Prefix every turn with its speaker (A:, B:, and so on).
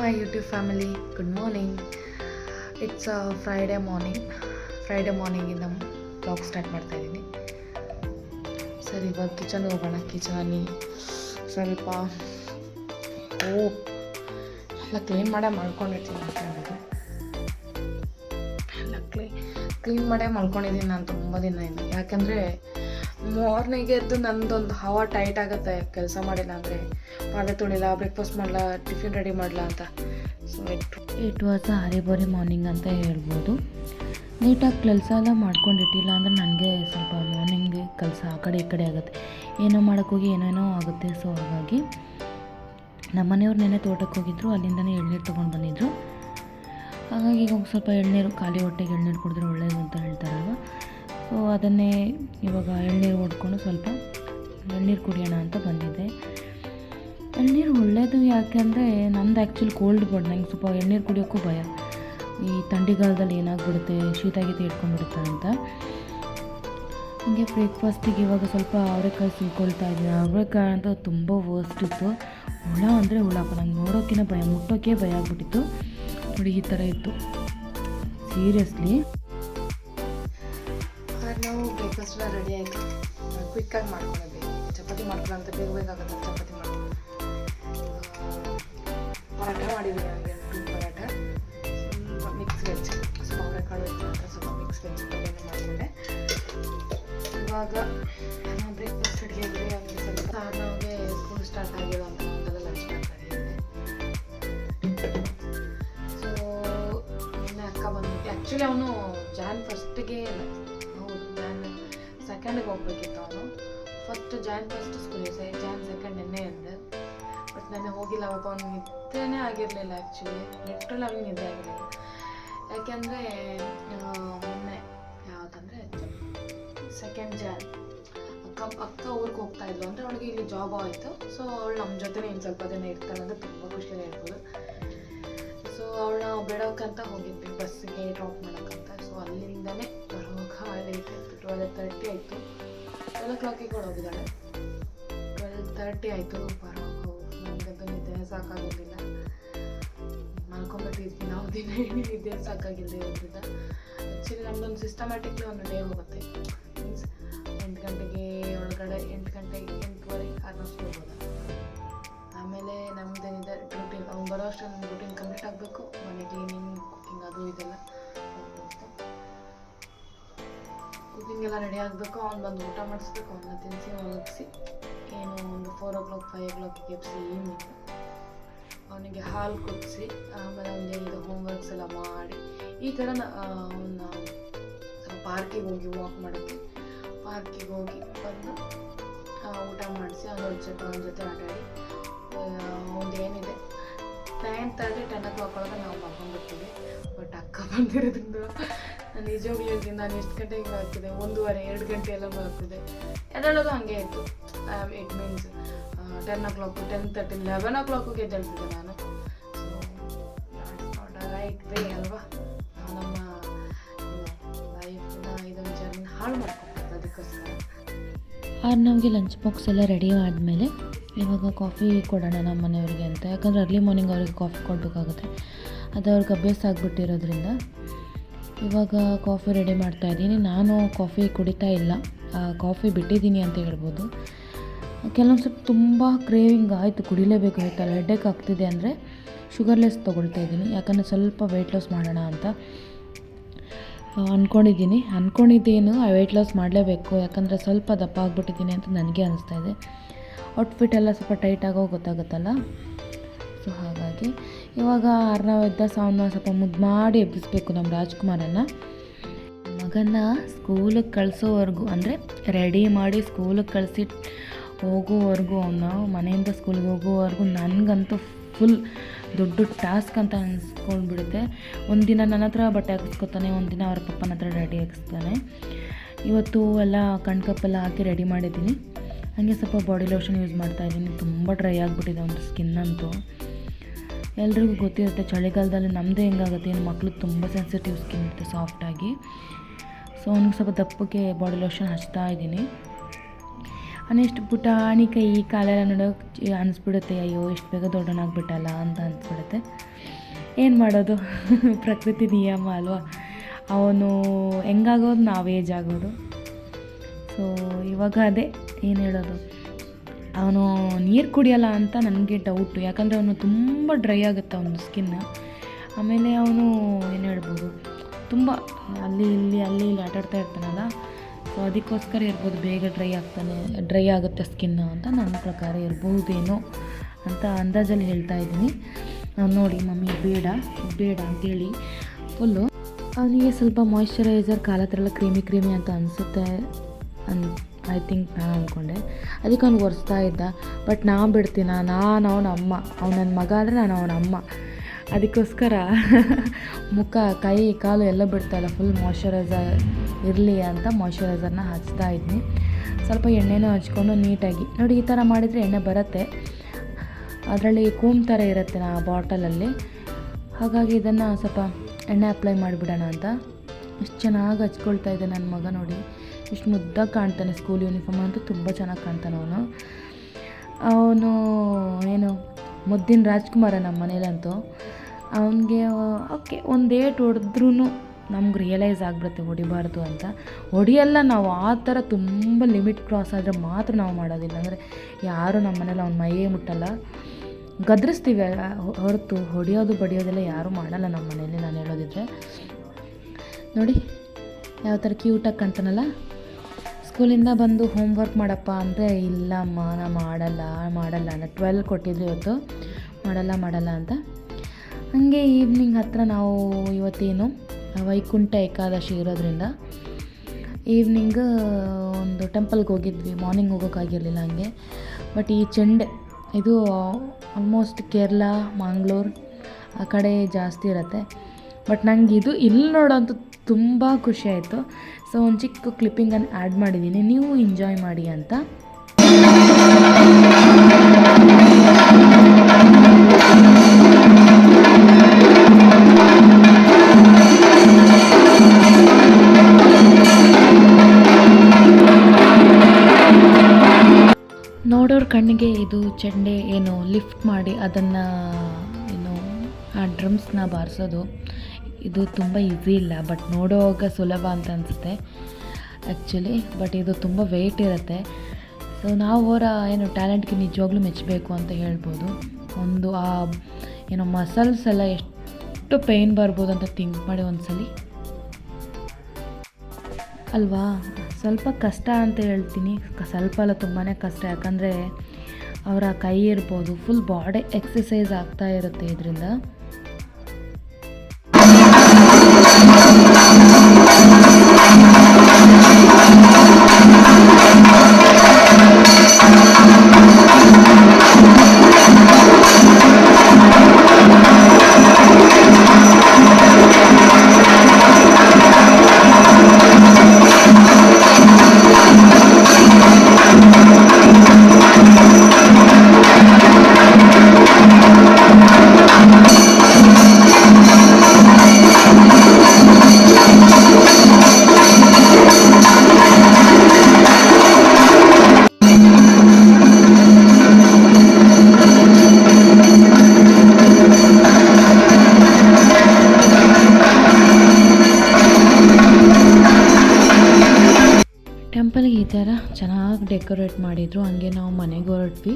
A: My YouTube family good morning it's Friday morning Friday ಮಾರ್ನಿಂಗಿಂದ blog start ಮಾಡ್ತಾ ಇದ್ದೀನಿ. ಸರಿ, ಇವಾಗ ಕಿಚನ್ಗೆ ಹೋಗೋಣ. ಕಿಚನಿ ಸ್ವಲ್ಪ, ಓ, ಎಲ್ಲ ಕ್ಲೀನ್ ಮಾಡೇ ಮಾಡ್ಕೊಂಡಿರ್ತೀನಿ. ಅಂತ ಕ್ಲೀ ಕ್ಲೀನ್ ಮಾಡೇ ಮಲ್ಕೊಂಡಿದ್ದೀನಿ ನಾನು ತುಂಬ ದಿನದಿಂದ. ಯಾಕೆಂದರೆ ಮಾರ್ನಿಂಗ್ ಎದ್ದು ನಂದೊಂದು ಹವಾ ಟೈಟ್ ಆಗುತ್ತೆ ಕೆಲಸ ಮಾಡಿಲ್ಲ ಅಂದರೆ. ಪಾತ್ರೆ ತೊಳಿಲ್ಲ ಬ್ರೇಕ್ಫಾಸ್ಟ್ ಮಾಡಲ್ಲ ಟಿಫಿನ್ ರೆಡಿ ಮಾಡಲ ಅಂತ. So it
B: it was uh hurry burry morning ಅಂತ ಹೇಳ್ಬೋದು. ನೀಟಾಗಿ ಕೆಲಸ ಎಲ್ಲ ಮಾಡ್ಕೊಂಡಿಟ್ಟಿಲ್ಲ ಅಂದರೆ ನನಗೆ ಸ್ವಲ್ಪ ಮಾರ್ನಿಂಗ್ ಕೆಲಸ ಆ ಕಡೆ ಈ ಕಡೆ ಆಗುತ್ತೆ. ಏನೋ ಮಾಡೋಕ್ಕೋಗಿ ಏನೇನೋ ಆಗುತ್ತೆ. ಸೊ ಹಾಗಾಗಿ ನಮ್ಮ ಮನೆಯವ್ರು ನೆನೆ ತೋಟಕ್ಕೆ ಹೋಗಿದ್ರು, ಅಲ್ಲಿಂದನೇ ಎಳ್ನೀರು ತೊಗೊಂಡು ಬಂದಿದ್ರು. ಹಾಗಾಗಿ ಈಗ ಸ್ವಲ್ಪ ಎಳ್ನೀರು ಖಾಲಿ ಹೊಟ್ಟೆಗೆ ಎಳ್ನೀರು ಕುಡಿದ್ರೆ ಒಳ್ಳೆಯದು ಅಂತ ಹೇಳ್ತಾರಲ್ವ? ಸೊ ಅದನ್ನೇ ಇವಾಗ ಎಳ್ನೀರು ಹೊಡ್ಕೊಂಡು ಸ್ವಲ್ಪ ಎಳ್ನೀರು ಕುಡಿಯೋಣ ಅಂತ ಬಂದಿದ್ದೆ. ಎಳ್ನೀರು ಒಳ್ಳೆಯದು ಯಾಕೆಂದರೆ ನಂದು ಆ್ಯಕ್ಚುಲಿ ಕೋಲ್ಡ್ ಬಾಡಿ ನಂಗೆ ಸ್ವಲ್ಪ ಎಳ್ನೀರು ಕುಡಿಯೋಕ್ಕೂ ಭಯ. ಈ ಥಂಡಿಗಾಲದಲ್ಲಿ ಏನಾಗ್ಬಿಡುತ್ತೆ ಶೀತ ಗೀತ ಇಟ್ಕೊಂಡ್ಬಿಡುತ್ತೆ ಅಂತ. ಹಂಗೆ ಬ್ರೇಕ್ಫಾಸ್ಟಿಗೆ ಇವಾಗ ಸ್ವಲ್ಪ ಅವರೆಕಾಯಿ ಸುಲ್ಕೊಳ್ತಾ ಇದ್ದೀನಿ ಅವರೆಕಾಯಿ ಅಂತ ತುಂಬ ವರ್ಸ್ಟ್ ಇತ್ತು. ಹುಳ ಅಂದರೆ ಹುಳಪ್ಪ ನಂಗೆ ನೋಡೋಕ್ಕಿಂತ ಭಯ ಮುಟ್ಟೋಕ್ಕೆ ಭಯ ಆಗ್ಬಿಟ್ಟಿತ್ತು. ನೋಡಿ ಈ ಥರ ಇತ್ತು. ಸೀರಿಯಸ್ಲಿ
A: ನಾವು ಬ್ರೇಕ್ಫಾಸ್ಟ್ ಎಲ್ಲ ರೆಡಿ ಆಯಿತು. ಕ್ವಿಕ್ಕಾಗಿ ಮಾಡ್ಕೊಳ್ಳೋದು ಚಪಾತಿ ಮಾಡ್ಕೊಳ್ಳೋ ಅಂತ ಬೇಗ ಆಗುತ್ತೆ ಚಪಾತಿ ಮಾಡ್ಕೊಂಡು ಪರಾಠ ಮಾಡಿದ್ವಿ ನನಗೆ ಪರಾಟ ಮಿಕ್ಸ್ ವೆಜ್ ಸ್ವಲ್ಪ ಕಾಳು ಸ್ವಲ್ಪ ಮಿಕ್ಸ್ ವೆಜ್ ಮಾಡಿಕೊಂಡೆ. ಇವಾಗ ಆ್ಯಕ್ಚುಲಿ ಅವನು ಜಾನ್ ಫಸ್ಟಿಗೆ ಹೌದು ಜಾನ್ ಸೆಕೆಂಡಿಗೆ ಹೋಗ್ಬೇಕಿತ್ತು ಅವನು. First John first school John second ನಿನ್ನೆ ಅಂದೆ. ಬಟ್ ನಾನು ಹೋಗಿಲ್ಲ ಪಾಪ ಅವ್ನು ನಿದ್ದೆನೇ ಆಗಿರಲಿಲ್ಲ ಆ್ಯಕ್ಚುಲಿ ಲಿಟ್ರಲ್ ಅವ್ನಿಗೆ ನಿದ್ದೆ ಆಗಿರಲಿಲ್ಲ. ಯಾಕೆಂದರೆ ಮೊನ್ನೆ ಯಾವುದಂದರೆ ಸೆಕೆಂಡ್ ಜಾನ್ ಅಕ್ಕ ಅಕ್ಕ ಊರಿಗೆ ಹೋಗ್ತಾ ಇದ್ಲು. ಅಂದರೆ ಅವಳಿಗೆ ಇಲ್ಲಿ ಜಾಬ್ ಆಯಿತು. ಸೊ ಅವಳು ನಮ್ಮ ಜೊತೆನೇ ಇನ್ನು ಸ್ವಲ್ಪ ದಿನ ಇರ್ತಾಳೆ ಅಂದರೆ ತುಂಬ ಖುಷಿಯಾಗಿ ಸೊ ಅವಳನ್ನ ಬಿಡೋಕ್ಕಂತ ಹೋಗಿದ್ವಿ. ಬಸ್ಸಿಗೆ ಡ್ರಾಪ್ ಮಾಡೋಕ್ಕಂತ. ಸೊ ಅಲ್ಲಿಂದನೇ ಬರುವಾಗ ಲೇಟ್ ಆಯಿತು ಟ್ವೆಲ್ ತರ್ಟಿ ಆಯಿತು. ಟ್ವೆಲ್ ಓ ಕ್ಲಾಕಿಗೆ ಹೋಗಿದ್ದಾಳೆ ಟ್ವೆಲ್ ತರ್ಟಿ ಆಯಿತು. ಬರುವಾಗ ನನಗಂತೂ ನಿದ್ದೆ ಸಾಕಾಗೋದಿಲ್ಲ. ಮಲ್ಕೊಂಬಿಟ್ಟಿದ್ವಿ ನಾವು ದಿನ ಇಡೀ ನಿದ್ದೆ ಸಾಕಾಗಿಲ್ಲದೆ ಇರೋದ್ರಿಂದ. ಆ್ಯಕ್ಚುಲಿ ನಮ್ಮದೊಂದು ಸಿಸ್ಟಮ್ಯಾಟಿಕ್ಲಿ ಒಂದು ಡೇ ಹೋಗುತ್ತೆ. ಮೀನ್ಸ್ ಎಂಟು ಗಂಟೆಗೆ ಒಳಗಡೆ ಎಂಟು ಗಂಟೆಗೆ ಎಂಟುವರೆ ಆಲ್ಮೋಸ್ಟ್ ಹೋಗೋದು ಆಮೇಲೆ ನಮ್ಮದೇನಿದೆ ರೂಟೀನ್ ಅವ್ನು ಬರೋ ಅಷ್ಟರಲ್ಲಿ ರೆಡಿ ಆಗಬೇಕು ಅವ್ನು ಬಂದು ಊಟ ಮಾಡಿಸ್ಬೇಕು ಅವನ್ನ ತಿನ್ನಿಸಿ ಒಣಗಿಸಿ ಏನು ಒಂದು four o'clock five o'clock ಎಬ್ಸಿ ಈವ್ನಿಂಗ್ ಅವನಿಗೆ ಹಾಲು ಕುದಿಸಿ ಆಮೇಲೆ ಅವನಿಗೆ ಹೋಮ್ವರ್ಕ್ಸ್ ಎಲ್ಲ ಮಾಡಿ. ಈ ಥರ ಅವನ್ನ ಪಾರ್ಕಿಗೆ ಹೋಗಿ ವಾಕ್ ಮಾಡೋಕ್ಕೆ. ಪಾರ್ಕಿಗೆ ಹೋಗಿ ಬಂದು ಊಟ ಮಾಡಿಸಿ, ಅವನ ಜೊತೆ ಅವನ ಜೊತೆ ಆಟಾಡಿ. ಒಂದು ಏನಿದೆ? Nine thirty ten o'clock ಒಳಗೆ ನಾವು ಮಲ್ಕೊಂಡ್ಬಿಡ್ತೀವಿ. ಬಟ್ ಅಕ್ಕ ಬಂದಿರೋದ್ರಿಂದ ನಾನು ನಿಜವಾಗ್ಲೂ ಹೇಳ್ತೀನಿ ನಾನು ಎಷ್ಟು ಗಂಟೆಗೆ ಮಲಗ್ತಿದ್ದೆ ಒಂದೂವರೆ, ಎರಡು ಗಂಟೆ ಎಲ್ಲ ಮಲಗ್ತಿದ್ದೆ ಎದ್ದೇಳೋದು ಹಾಗೆ ಇತ್ತು. It means ten o'clock ten thirty eleven ಓ ಕ್ಲಾಕಿಗೆ ಎದ್ದೇಳ್ತಿದ್ದೆ ನಾನು. ಸೊ ರೈಟ್ ವೇ ಅಲ್ವಾ? ನಮ್ಮ ಲೈಫ್ನ ಒಂದು ಜರ್ನಿ ಹಾಳು ಮಾಡ್ಕೊಬೋದು ಅದಕ್ಕೋಸ್ಕರ.
B: ಆರು ನಮಗೆ ಲಂಚ್ ಬಾಕ್ಸ್ ಎಲ್ಲ ರೆಡಿ ಆದಮೇಲೆ ಇವಾಗ ಕಾಫಿ ಕೊಡೋಣ ನಮ್ಮ ಮನೆಯವ್ರಿಗೆ ಅಂತ. ಯಾಕಂದರೆ ಅರ್ಲಿ ಮಾರ್ನಿಂಗ್ ಅವ್ರಿಗೆ ಕಾಫಿ ಕೊಡಬೇಕಾಗುತ್ತೆ. ಅದು ಅವ್ರಿಗೆ ಅಭ್ಯಾಸ ಆಗಿಬಿಟ್ಟಿರೋದ್ರಿಂದ ಇವಾಗ ಕಾಫಿ ರೆಡಿ ಮಾಡ್ತಾ ಇದ್ದೀನಿ. ನಾನು ಕಾಫಿ ಕುಡಿತಾ ಇಲ್ಲ. ಕಾಫಿ ಬಿಟ್ಟಿದ್ದೀನಿ ಅಂತ ಹೇಳ್ಬೋದು. ಕೆಲವೊಂದು ಸ್ವಲ್ಪ ತುಂಬ ಕ್ರೇವಿಂಗ್ ಆಯಿತು. ಕುಡಿಲೇಬೇಕು ಆಯ್ತಲ್ಲ ಹೆಡ್ಡೇಕ್ ಆಗ್ತಿದೆ ಅಂದರೆ ಶುಗರ್ಲೆಸ್ ತೊಗೊಳ್ತಾ ಇದ್ದೀನಿ. ಯಾಕಂದರೆ ಸ್ವಲ್ಪ ವೆಯ್ಟ್ ಲಾಸ್ ಮಾಡೋಣ ಅಂತ. ಅಂದ್ಕೊಂಡಿದ್ದೀನಿ ಅಂದ್ಕೊಂಡಿದ್ದೇನು ವೆಯ್ಟ್ ಲಾಸ್ ಮಾಡಲೇಬೇಕು. ಯಾಕಂದರೆ ಸ್ವಲ್ಪ ದಪ್ಪ ಆಗಿಬಿಟ್ಟಿದ್ದೀನಿ ಅಂತ ನನಗೆ ಅನಿಸ್ತಾ ಇದೆ. ಔಟ್ಫಿಟ್ ಎಲ್ಲ ಸ್ವಲ್ಪ ಟೈಟಾಗೋ ಗೊತ್ತಾಗುತ್ತಲ್ಲ? ಸೊ ಹಾಗಾಗಿ ಇವಾಗ ಅರ್ಣವಿದ್ದ ಸಾವನ್ನ ಸ್ವಲ್ಪ ಮುದ್ದು ಮಾಡಿ ಎಬ್ಬಿಸ್ಬೇಕು ನಮ್ಮ ರಾಜ್ಕುಮಾರನ್ನು. ಮಗನ ಸ್ಕೂಲಿಗೆ ಕಳಿಸೋವರೆಗೂ, ಅಂದರೆ ರೆಡಿ ಮಾಡಿ ಸ್ಕೂಲಿಗೆ ಕಳಿಸಿ ಹೋಗೋವರೆಗೂ ಅವನು, ಮನೆಯಿಂದ ಸ್ಕೂಲಿಗೆ ಹೋಗೋವರೆಗೂ ನನಗಂತೂ ಫುಲ್ ದೊಡ್ಡ ಟಾಸ್ಕ್ ಅಂತ ಅನಿಸ್ಕೊಂಡ್ಬಿಡುತ್ತೆ. ಒಂದು ದಿನ ನನ್ನ ಹತ್ರ ಬಟ್ಟೆ ಹಾಕಿಸ್ಕೊತಾನೆ, ಒಂದಿನ ಅವ್ರ ಪಪ್ಪನ ಹತ್ರ ರೆಡಿ ಹಾಕಿಸ್ತಾನೆ. ಇವತ್ತು ಎಲ್ಲ ಕಣ್ಕಪ್ಪೆಲ್ಲ ಹಾಕಿ ರೆಡಿ ಮಾಡಿದ್ದೀನಿ. ಹಾಗೆ ಸ್ವಲ್ಪ ಬಾಡಿ ಲೋಷನ್ ಯೂಸ್ ಮಾಡ್ತಾ ಇದ್ದೀನಿ. ತುಂಬ ಡ್ರೈ ಆಗಿಬಿಟ್ಟಿದೆ ಒಂದು ಸ್ಕಿನ್ ಅಂತೂ. ಎಲ್ರಿಗೂ ಗೊತ್ತಿರುತ್ತೆ, ಚಳಿಗಾಲದಲ್ಲಿ ನಮ್ಮದೇ ಹೆಂಗಾಗುತ್ತೆ, ಏನು ಮಕ್ಳಿಗೆ ತುಂಬ ಸೆನ್ಸಿಟಿವ್ ಸ್ಕಿನ್ ಇರುತ್ತೆ ಸಾಫ್ಟಾಗಿ ಸೊ ಅವ್ನಿಗೆ ಸ್ವಲ್ಪ ದಪ್ಪಕ್ಕೆ ಬಾಡಿ ಲೋಷನ್ ಹಚ್ತಾ ಇದ್ದೀನಿ. ನೆಕ್ಸ್ಟ್ ಪುಟಾಣಿ ಕೈ ಕಾಲೆಲ್ಲ ನೋಡೋಕೆ ಅನಿಸ್ಬಿಡುತ್ತೆ, ಅಯ್ಯೋ, ಎಷ್ಟು ಬೇಗ ದೊಡ್ಡನಾಗ್ಬಿಟ್ಟಲ್ಲ ಅಂತ ಅನಿಸ್ಬಿಡುತ್ತೆ. ಏನು ಮಾಡೋದು? ಪ್ರಕೃತಿ ನಿಯಮ ಅಲ್ವಾ? ಅವನು ಹೆಂಗಾಗೋದು? ನಾವು ಏಜ್ ಆಗೋದು. ಸೊ ಇವಾಗ ಅದೇ, ಏನು ಹೇಳೋದು? ಅವನು ನೀರು ಕುಡಿಯಲ್ಲ ಅಂತ ನನಗೆ ಡೌಟು ಯಾಕಂದರೆ ಅವನು ತುಂಬ ಡ್ರೈ ಆಗುತ್ತೆ ಅವನ ಸ್ಕಿನ್ನ ಆಮೇಲೆ ಅವನು ಏನು ಹೇಳ್ಬೋದು, ತುಂಬ, ಅಲ್ಲಿ ಇಲ್ಲಿ ಅಲ್ಲಿ ಇಲ್ಲಿ ಆಟಾಡ್ತಾ ಇರ್ತಾನಲ್ಲ ಸೊ ಅದಕ್ಕೋಸ್ಕರ ಇರ್ಬೋದು ಬೇಗ ಡ್ರೈ ಆಗ್ತಾನೆ ಡ್ರೈ ಆಗುತ್ತೆ ಸ್ಕಿನ್ ಅಂತ ನನ್ನ ಪ್ರಕಾರ ಇರ್ಬೋದೇನೋ ಅಂತ ಅಂದಾಜಲ್ಲಿ ಹೇಳ್ತಾ ಇದ್ದೀನಿ. ನೋಡಿ, ಮಮ್ಮಿ, ಬೇಡ ಬೇಡ ಅಂತೇಳಿ. ಫುಲ್ಲು ಅವನಿಗೆ ಸ್ವಲ್ಪ ಮಾಯಿಶ್ಚರೈಸರ್ ಕಾಲ ಹತ್ರ ಎಲ್ಲ ಕ್ರೀಮಿ ಕ್ರೀಮಿ ಅಂತ ಅನಿಸುತ್ತೆ ಅನ್ ಐ ಥಿಂಕ್ ನಾನು ಅಂದ್ಕೊಂಡೆ. ಅದಕ್ಕೆ ಅವ್ನಿಗೆ ಒರೆಸ್ತಾ ಇದ್ದ. ಬಟ್ ನಾ ಬಿಡ್ತೀನ? ನಾನು ಅವನ ಅಮ್ಮ. ಅವ್ನು ನನ್ನ ಮಗ ಆದರೆ ನಾನು ಅವನ ಅಮ್ಮ. ಅದಕ್ಕೋಸ್ಕರ ಮುಖ, ಕೈ, ಕಾಲು ಎಲ್ಲ ಬಿಡ್ತಾಯಿಲ್ಲ ಫುಲ್ ಮಾಯ್ಶ್ಚರೈಸರ್ ಇರಲಿ ಅಂತ ಮಾಯ್ಶ್ಚರೈಸರ್ನ ಹಚ್ತಾ ಇದ್ನಿ. ಸ್ವಲ್ಪ ಎಣ್ಣೆನೂ ಹಚ್ಕೊಂಡು ನೀಟಾಗಿ. ನೋಡಿ, ಈ ಥರ ಮಾಡಿದರೆ ಎಣ್ಣೆ ಬರುತ್ತೆ. ಅದರಲ್ಲಿ ಕೂಮ್ ಥರ ಇರುತ್ತೆ ನಾ ಬಾಟಲಲ್ಲಿ. ಹಾಗಾಗಿ ಇದನ್ನು ಸ್ವಲ್ಪ ಎಣ್ಣೆ ಅಪ್ಲೈ ಮಾಡಿಬಿಡೋಣ ಅಂತ. ಎಷ್ಟು ಚೆನ್ನಾಗಿ ಹಚ್ಕೊಳ್ತಾ ಇದೆ ನನ್ನ ಮಗ ನೋಡಿ. ಎಷ್ಟು ಮುದ್ದಾಗಿ ಕಾಣ್ತಾನೆ ಸ್ಕೂಲ್ ಯೂನಿಫಾರ್ಮ್ ಅಂತೂ ತುಂಬ ಚೆನ್ನಾಗಿ ಕಾಣ್ತಾನೆ ಅವನು. ಅವನು ಏನು ಮುದ್ದಿನ ರಾಜ್ಕುಮಾರ ನಮ್ಮ ಮನೇಲಂತೂ. ಅವನಿಗೆ, ಓಕೆ, ಒಂದು ಡೇಟ್ ಹೊಡೆದ್ರೂ ನಮ್ಗೆ ರಿಯಲೈಸ್ ಆಗಿಬಿಡುತ್ತೆ ಹೊಡಿಬಾರ್ದು ಅಂತ. ಹೊಡಿಯಲ್ಲ ನಾವು, ಆ ಥರ ತುಂಬ ಲಿಮಿಟ್ ಕ್ರಾಸ್ ಆದರೆ ಮಾತ್ರ ನಾವು ಮಾಡೋದಿಲ್ಲ. ಅಂದರೆ ಯಾರು ನಮ್ಮ ಮನೇಲಿ ಅವ್ನ ಮೈಯೇ ಮುಟ್ಟಲ್ಲ. ಗದರಿಸ್ತೀವಿ ಹೊರತು ಹೊಡೆಯೋದು ಬಡಿಯೋದೆಲ್ಲ ಯಾರೂ ಮಾಡಲ್ಲ ನಮ್ಮ ಮನೇಲಿ ನಾನು ಹೇಳೋದಿದ್ರೆ. ನೋಡಿ, ಯಾವ ಥರ ಕ್ಯೂಟಾಗಿ ಕಾಣ್ತಾನಲ್ಲ? ಸ್ಕೂಲಿಂದ ಬಂದು ಹೋಮ್ ವರ್ಕ್ ಮಾಡಪ್ಪ ಅಂದರೆ ಇಲ್ಲಮ್ಮ ನಾನು ಮಾಡಲ್ಲ ಮಾಡಲ್ಲ. ಅಂತ ಟ್ವೆಲ್ ಕೊಟ್ಟಿದ್ರು ಇವತ್ತು. ಮಾಡಲ್ಲ ಮಾಡಲ್ಲ ಅಂತ. ಹಾಗೆ ಈವ್ನಿಂಗ್ ಹತ್ರ ನಾವು ಇವತ್ತೇನು, ವೈಕುಂಠ ಏಕಾದಶಿ ಇರೋದ್ರಿಂದ ಈವ್ನಿಂಗ್ ಒಂದು ಟೆಂಪಲ್ಗೆ ಹೋಗಿದ್ವಿ. ಮಾರ್ನಿಂಗ್ ಹೋಗೋಕ್ಕಾಗಿರಲಿಲ್ಲ ಹಂಗೆ. ಬಟ್ ಈ ಚೆಂಡೆ, ಇದು ಆಲ್ಮೋಸ್ಟ್ ಕೇರಳ, ಮಂಗ್ಳೂರು, ಆ ಕಡೆ ಜಾಸ್ತಿ ಇರುತ್ತೆ. ಬಟ್ ನನಗೆ ಇದು ಇಲ್ಲಿ ನೋಡೋದು ತುಂಬ ಖುಷಿ ಆಯಿತು. ಸೊ ಒಂದು ಚಿಕ್ಕ ಕ್ಲಿಪ್ಪಿಂಗನ್ನು ಆ್ಯಡ್ ಮಾಡಿದ್ದೀನಿ ನೀವು ಎಂಜಾಯ್ ಮಾಡಿ ಅಂತ. ನೋಡೋರ ಕಣ್ಣಿಗೆ ಇದು ಚೆಂಡೆ ಏನು ಲಿಫ್ಟ್ ಮಾಡಿ ಅದನ್ನು, ಏನು, ಆ ಡ್ರಮ್ಸ್ನ ಬಾರಿಸೋದು. ಇದು ತುಂಬ ಈಸಿ ಇಲ್ಲ ಬಟ್ ನೋಡೋವಾಗ ಸುಲಭ ಅಂತ ಅನಿಸುತ್ತೆ. ಆ್ಯಕ್ಚುಲಿ ಬಟ್ ಇದು ತುಂಬ ವೆಯ್ಟ್ ಇರುತ್ತೆ. ಸೊ ನಾವು ಅವರ ಏನು ಟ್ಯಾಲೆಂಟ್ಗೆ ನಿಜವಾಗ್ಲೂ ಮೆಚ್ಚಬೇಕು ಅಂತ ಹೇಳ್ಬೋದು. ಒಂದು, ಆ, ಏನೋ ಮಸಲ್ಸ್ ಎಲ್ಲ ಎಷ್ಟು ಪೇಯ್ನ್ ಬರ್ಬೋದು ಅಂತ ಥಿಂಕ್ ಮಾಡಿ ಒಂದ್ಸಲಿ. ಅಲ್ವಾ? ಸ್ವಲ್ಪ ಕಷ್ಟ ಅಂತ ಹೇಳ್ತೀನಿ. ಸ್ವಲ್ಪ ಅಲ್ಲ ತುಂಬಾ ಕಷ್ಟ. ಯಾಕಂದರೆ, ಅವರ ಕೈ ಇರ್ಬೋದು ಫುಲ್ ಬಾಡಿ ಎಕ್ಸಸೈಸ್ ಆಗ್ತಾ ಇರುತ್ತೆ ಇದರಿಂದ. ಟೆಂಪಲ್ಗೆ ಈ ಥರ ಚೆನ್ನಾಗಿ ಡೆಕೋರೇಟ್ ಮಾಡಿದ್ರು ಹಂಗೆ ನಾವು ಮನೆಗೆ ಹೊರಟ್ವಿ.